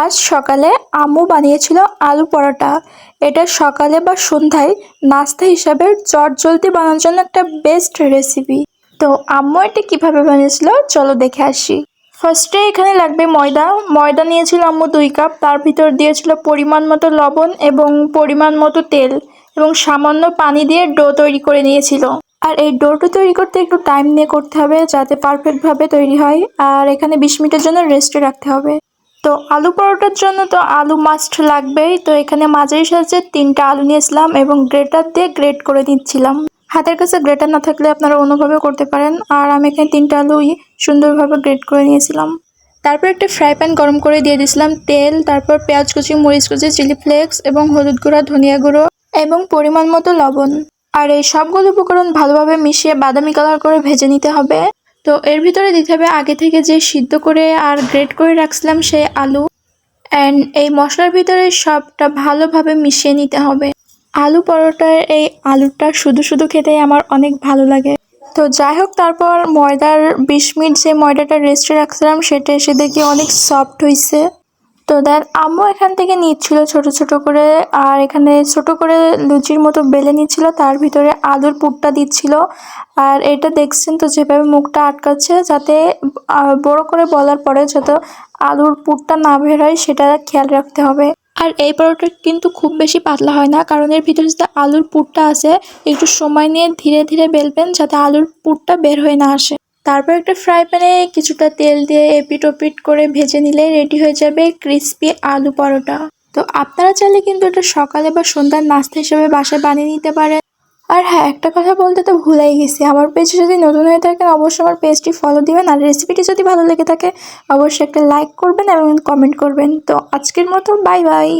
আজ সকালে আম্মু বানিয়েছিল আলু পরোটা। এটা সকালে বা সন্ধ্যায় নাস্তা হিসাবে চট জলদি বানানোর জন্য একটা বেস্ট রেসিপি তো আম্মু এটা কীভাবে বানিয়েছিল? চলো দেখে আসি। ফার্স্টে এখানে লাগবে ময়দা। ময়দা নিয়েছিল আম্মু দুই কাপ। তার ভিতর দিয়েছিল পরিমাণ মতো লবণ এবং পরিমাণ মতো তেল এবং সামান্য পানি দিয়ে ডো তৈরি করে নিয়েছিল। আর এই ডোটা তৈরি করতে একটু টাইম নিয়ে করতে হবে যাতে পারফেক্টভাবে তৈরি হয়। আর এখানে বিশ মিনিটের জন্য রেস্টে রাখতে হবে। তো আলু পরোটার জন্য তো আলু মাস্ট লাগবেই। তো এখানে মাঝারি সাইজের তিনটা আলু নিয়েছিলাম এবং গ্রেটার দিয়ে গ্রেট করে নিচ্ছিলাম। হাতের কাছে গ্রেটার না থাকলে আপনারা অন্যভাবে করতে পারেন। আর আমি এখানে তিনটা আলুই সুন্দরভাবে গ্রেট করে নিয়েছিলাম। তারপর একটা ফ্রাই প্যান গরম করে দিয়ে দিয়েছিলাম তেল, তারপর পেঁয়াজ কুচি, মরিচ কুচি চিলি ফ্লেক্স এবং হলুদ গুঁড়া, ধনিয়া গুঁড়ো এবং পরিমাণ মতো লবণ। আর এই সবগুলো উপকরণ ভালোভাবে মিশিয়ে বাদামি কালার করে ভেজে নিতে হবে। তো এর ভিতরে দিতে হবে আগে থেকে যে সিদ্ধ করে আর গ্রেট করে রাখছিলাম সেই আলু। অ্যান্ড এই মশলার ভিতরে সবটা ভালোভাবে মিশিয়ে নিতে হবে। আলু পরোটার এই আলুটা শুধু শুধু খেতেই আমার অনেক ভালো লাগে। তো যাই হোক, তারপর ময়দার বিশ মিনিট যে ময়দাটা রেস্টে রাখছিলাম, সেটা এসে দেখি অনেক সফট হয়েছে তো দেন আম্মু এখান থেকে নিচ্ছিল ছোট ছোট করে, আর এখানে ছোট করে লুচির মতো বেলে নিচ্ছিল, তার ভিতরে আলুর পুরটা দিচ্ছিল। আর এটা দেখছেন তো যেভাবে মুখটা আটকাচ্ছে, যাতে বড় করে বলার পরে যাতে আলুর পুরটা না বের হয়, সেটা খেয়াল রাখতে হবে। আর এই পরোটা কিন্তু খুব বেশি পাতলা হয় না, কারণ এর ভিতরে যে আলুর পুরটা আছে, একটু সময় নিয়ে ধীরে ধীরে বেলবেন, যাতে আলুর পুরটা বের হয়ে না আসে। তারপর একটা ফ্রাই প্যানে কিছুটা তেল দিয়ে এপিট ওপিট করে ভেজে নিলে রেডি হয়ে যাবে ক্রিস্পি আলু পরোটা। তো আপনারা চাইলে কিন্তু এটা সকালে বা সন্ধ্যার নাস্তা হিসেবে বাসায় বানিয়ে নিতে পারেন। আর হ্যাঁ একটা কথা বলতে তো ভুলেই গেছি। আমার পেজে যদি নতুন হয়ে থাকেন, অবশ্যই আমার পেজটি ফলো দিবেন। আর রেসিপিটি যদি ভালো লেগে থাকে, অবশ্যই একটা লাইক করবেন এবং কমেন্ট করবেন। তো আজকের মতো বাই বাই